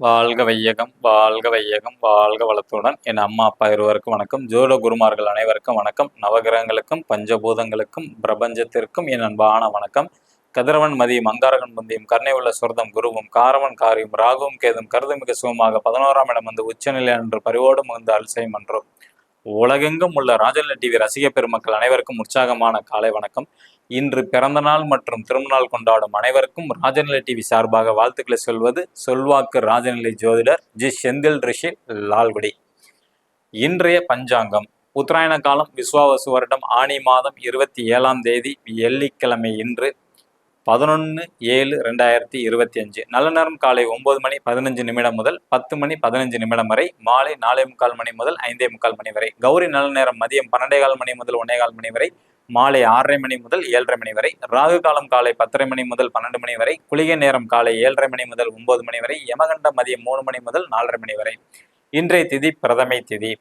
வாழ்க வையகம் வாழ்க வையகம் வாழ்க வளத்துடன். என் அம்மா அப்பா இருவருக்கும் வணக்கம். ஜோட குருமார்கள் அனைவருக்கும் வணக்கம். நவகிரகங்களுக்கும் பஞ்சபூதங்களுக்கும் பிரபஞ்சத்திற்கும் என் அன்பான வணக்கம். கதிரவன் மதியம் அங்காரகன் முந்தியும் கருணை உள்ள சொர்தம் குருவும் காரவன் காரியும் ராகுவும் கேதும் கருது மிக சுகமாக பதினோராம் இடம் வந்து உச்சநிலை அன்று பரிவோடு மிகுந்த அல்சை மன்றோம் உலகெங்கும் உள்ள ராஜநிலை டிவி ரசிக பெருமக்கள் அனைவருக்கும் உற்சாகமான காலை வணக்கம். இன்று பிறந்த நாள் மற்றும் திருமணநாள் கொண்டாடும் அனைவருக்கும் ராஜநிலை டிவி சார்பாக வாழ்த்துக்களை சொல்வது சொல்வாக்கு ராஜநிலை ஜோதிடர் ஜி. செந்தில் ரிஷி லால்குடி. இன்றைய பஞ்சாங்கம். உத்தராயண காலம் விஸ்வாவசு வருடம் ஆனி மாதம் இருபத்தி ஏழாம் தேதி வெள்ளிக்கிழமை இன்று பதினொன்று ஏழு ரெண்டாயிரத்தி இருபத்தி அஞ்சு. நல்ல நேரம் காலை ஒன்பது மணி பதினஞ்சு நிமிடம் முதல் பத்து மணி பதினஞ்சு நிமிடம் வரை மாலை நாலே முக்கால் மணி முதல் ஐந்தே முக்கால் மணி வரை கௌரி நல்ல நேரம் மதியம் பன்னெண்டே கால் மணி முதல் ஒன்னே கால் மணி வரை மாலை ஆறரை மணி முதல் ஏழரை மணி வரை ராகு காலம் காலை பத்தரை மணி முதல் பன்னெண்டு மணி வரை குளிகை நேரம் காலை ஏழரை மணி முதல் ஒன்பது மணி வரை யமகண்ட மதியம் மூணு மணி முதல் நாலரை மணி வரை. இன்றைய திதி பிரதமை திதி.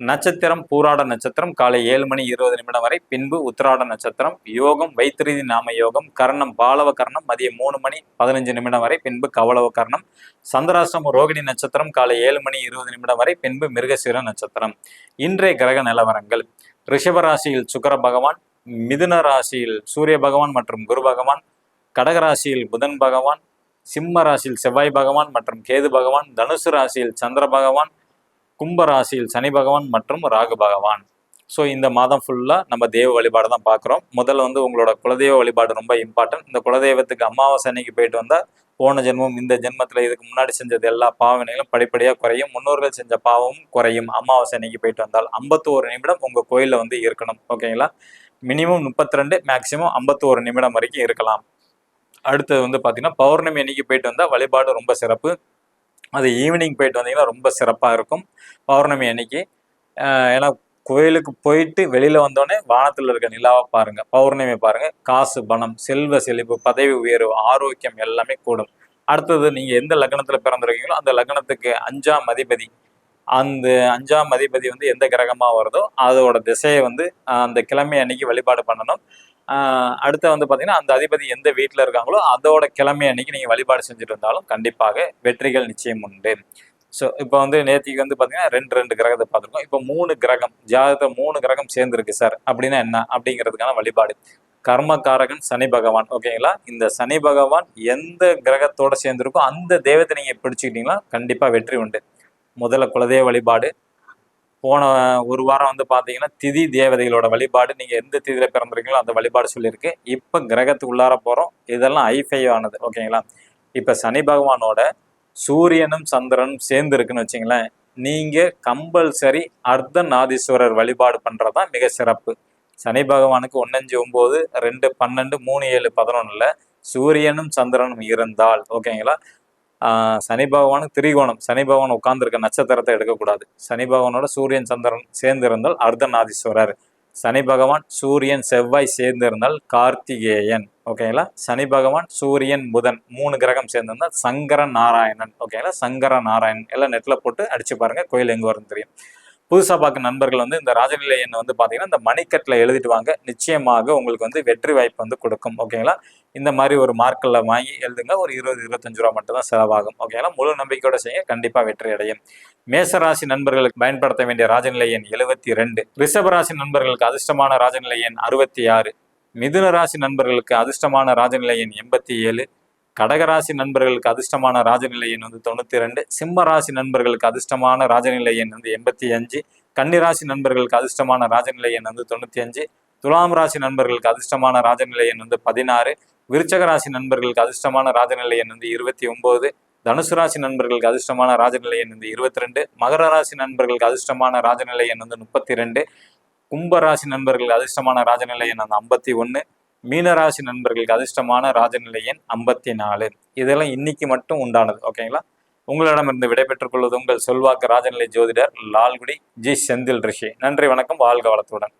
நட்சத்திரம் பூராட நட்சத்திரம் காலை ஏழு மணி இருபது நிமிடம் வரை பின்பு உத்திராட நட்சத்திரம் யோகம் வைத்திருதி நாம யோகம் கர்ணம் பாலவ கர்ணம் மதியம் மூணு மணி பதினஞ்சு நிமிடம் வரை பின்பு கவலவ கர்ணம் சந்திராஷ்டம் ரோகிணி நட்சத்திரம் காலை ஏழு மணி இருபது நிமிடம் வரை பின்பு மிருகசீர நட்சத்திரம். இன்றைய கிரக நிலவரங்கள். ரிஷபராசியில் சுக்கர பகவான் மிதுன ராசியில் சூரிய பகவான் மற்றும் குரு பகவான் கடகராசியில் புதன் பகவான் சிம்ம ராசியில் செவ்வாய் பகவான் மற்றும் கேது பகவான் தனுசு ராசியில் சந்திர பகவான் கும்பராசியில் சனி பகவான் மற்றும் ராகு பகவான். ஸோ இந்த மாதம் ஃபுல்லாக நம்ம தெய்வ வழிபாடு தான் பார்க்குறோம் முதல்ல வந்து உங்களோட குலதெய்வ வழிபாடு ரொம்ப இம்பார்ட்டன்ட் இந்த குலதெய்வத்துக்கு அமாவாசை அன்னைக்கு போயிட்டு வந்தால் போன ஜென்மம் இந்த ஜென்மத்தில் இதுக்கு முன்னாடி செஞ்சது எல்லா பாவனைகளும் படிப்படியாக குறையும். முன்னோர்கள் செஞ்ச பாவமும் குறையும். அமாவாசை அன்னைக்கு போயிட்டு வந்தால் ஐம்பத்தோரு நிமிடம் உங்கள் கோயிலில் வந்து இருக்கணும். ஓகேங்களா மினிமம் முப்பத்தி ரெண்டு மேக்ஸிமம் ஐம்பத்தோரு நிமிடம் வரைக்கும் இருக்கலாம். அடுத்தது வந்து பார்த்தீங்கன்னா பௌர்ணமி அன்னைக்கு போயிட்டு வந்தால் வழிபாடு ரொம்ப சிறப்பு. அது ஈவினிங் போயிட்டு வந்தீங்கன்னா ரொம்ப சிறப்பாக இருக்கும். பௌர்ணமி அன்னைக்கு. ஏன்னா கோயிலுக்கு போயிட்டு வெளியில் வந்தோடனே வானத்தில் இருக்க நிலாவை பாருங்க பௌர்ணமி பாருங்க. காசு பணம் செல்வ செழிப்பு பதவி உயர்வு ஆரோக்கியம் எல்லாமே கூடும். அடுத்தது நீங்கள் எந்த லக்னத்தில் பிறந்திருக்கீங்களோ அந்த லக்னத்துக்கு அஞ்சாம் அதிபதி அந்த அஞ்சாம் அதிபதி வந்து எந்த கிரகமாக வருதோ அதோட திசையை வந்து அந்த கிழமை அன்னைக்கு வழிபாடு பண்ணணும். அடுத்து வந்து பார்த்தீங்கன்னா அந்த அதிபதி எந்த வீட்டில் இருக்காங்களோ அதோட கிழமை அன்னைக்கு நீங்கள் வழிபாடு செஞ்சுட்டு இருந்தாலும் கண்டிப்பாக வெற்றிகள் நிச்சயம் உண்டு. ஸோ இப்போ வந்து நேத்திக்கு வந்து பார்த்தீங்கன்னா ரெண்டு ரெண்டு கிரகத்தை பார்த்துருக்கோம். இப்போ மூணு கிரகம் ஜாதகத்தை மூணு கிரகம் சேர்ந்துருக்கு சார். அப்படின்னா என்ன? அப்படிங்கிறதுக்கான வழிபாடு. கர்மகாரகன் சனி பகவான் ஓகேங்களா இந்த சனி பகவான் எந்த கிரகத்தோட சேர்ந்துருக்கோ அந்த தெய்வத்தை நீங்கள் பிடிச்சிக்கிட்டீங்களா கண்டிப்பாக வெற்றி உண்டு. முதல்ல குலதெய்வ வழிபாடு போன ஒரு வாரம் வந்து பார்த்தீங்கன்னா திதி தேவதைகளோட வழிபாடு. நீங்கள் எந்த திதியில் பிறந்திருக்கீங்களோ அந்த வழிபாடு சொல்லியிருக்கு. இப்போ கிரகத்துக்கு உள்ளார போகிறோம் இதெல்லாம் ஐஃபை ஆனது ஓகேங்களா? இப்போ சனி பகவானோட சூரியனும் சந்திரனும் சேர்ந்து இருக்குன்னு வச்சிங்களேன். நீங்கள் கம்பல்சரி அர்த்தநாதீஸ்வரர் வழிபாடு பண்ணுறது தான் மிக சிறப்பு. சனி பகவானுக்கு ஒன்னஞ்சு ஒம்பது ரெண்டு பன்னெண்டு மூணு ஏழு பதினொன்றில் சூரியனும் சந்திரனும் இருந்தால் ஓகேங்களா? சனி பகவானுக்கு திரிகோணம். சனி பகவான் உட்கார்ந்துருக்க நட்சத்திரத்தை எடுக்கக்கூடாது. சனி பகவானோட சூரியன் சந்திரன் சேர்ந்து இருந்தால் அர்த்தநாதீஸ்வரர். சனி பகவான் சூரியன் செவ்வாய் சேர்ந்திருந்தால் கார்த்திகேயன். ஓகேங்களா சனி பகவான் சூரியன் புதன் மூணு கிரகம் சேர்ந்திருந்தால் சங்கர நாராயணன் ஓகேங்களா சங்கர நாராயணன் எல்லாம் நெட்டில் போட்டு அடிச்சு பாருங்க. கோயில் எங்கே வரும்னு தெரியும். புதுசாக பார்க்க நண்பர்கள் வந்து இந்த ராஜநிலை எண் வந்து பார்த்தீங்கன்னா இந்த மணிக்கட்டில் எழுதிட்டு வாங்க நிச்சயமாக உங்களுக்கு வந்து வெற்றி வாய்ப்பு வந்து கொடுக்கும். ஓகேங்களா? இந்த மாதிரி ஒரு மார்க்கில் வாங்கி எழுதுங்க. ஒரு இருபது இருபத்தஞ்சு ரூபா மட்டும் தான் செலவாகும். ஓகேங்களா? முழு நம்பிக்கையோட செய்ய கண்டிப்பாக வெற்றி அடையும். மேசராசி நண்பர்களுக்கு பயன்படுத்த வேண்டிய ராஜநிலை எண் எழுபத்தி ரெண்டு. ரிஷபராசி நண்பர்களுக்கு அதிர்ஷ்டமான ராஜநிலை எண் அறுபத்தி ஆறு. மிதுன ராசி நண்பர்களுக்கு அதிர்ஷ்டமான ராஜநிலை எண் எண்பத்தி ஏழு. கடகராசி நண்பர்களுக்கு அதிர்ஷ்டமான ராஜநிலை எண் வந்து தொண்ணூற்றி ரெண்டு. சிம்ம ராசி நண்பர்களுக்கு அதிர்ஷ்டமான ராஜநிலை எண் வந்து எண்பத்தி அஞ்சு. கன்னிராசி நண்பர்களுக்கு அதிர்ஷ்டமான ராஜநிலை எண் வந்து தொண்ணூற்றி அஞ்சு. துலாம் ராசி நண்பர்களுக்கு அதிர்ஷ்டமான ராஜநிலை எண் வந்து பதினாறு. விருச்சக ராசி நண்பர்களுக்கு அதிர்ஷ்டமான ராஜநிலை எண் வந்து இருபத்தி ஒம்பது. தனுசு ராசி நண்பர்களுக்கு அதிர்ஷ்டமான ராஜநிலை எண் வந்து இருபத்தி ரெண்டு. மகர ராசி நண்பர்களுக்கு அதிர்ஷ்டமான ராஜநிலை எண் வந்து முப்பத்தி ரெண்டு. கும்பராசி நண்பர்களுக்கு அதிர்ஷ்டமான ராஜநிலை எண் வந்து ஐம்பத்தி ஒன்று. மீனராசி நண்பர்களுக்கு அதிர்ஷ்டமான ராஜநிலை எண் ஐம்பத்தி நாலு இதெல்லாம் இன்னைக்கு மட்டும் உண்டானது ஓகேங்களா? உங்களிடமிருந்து விடைபெற்றுக் கொள்வது உங்கள் செல்வாக்கு ராஜநிலை ஜோதிடர் லால்குடி ஜி செந்தில் ரிஷி. நன்றி வணக்கம் வாழ்க வளத்துடன்.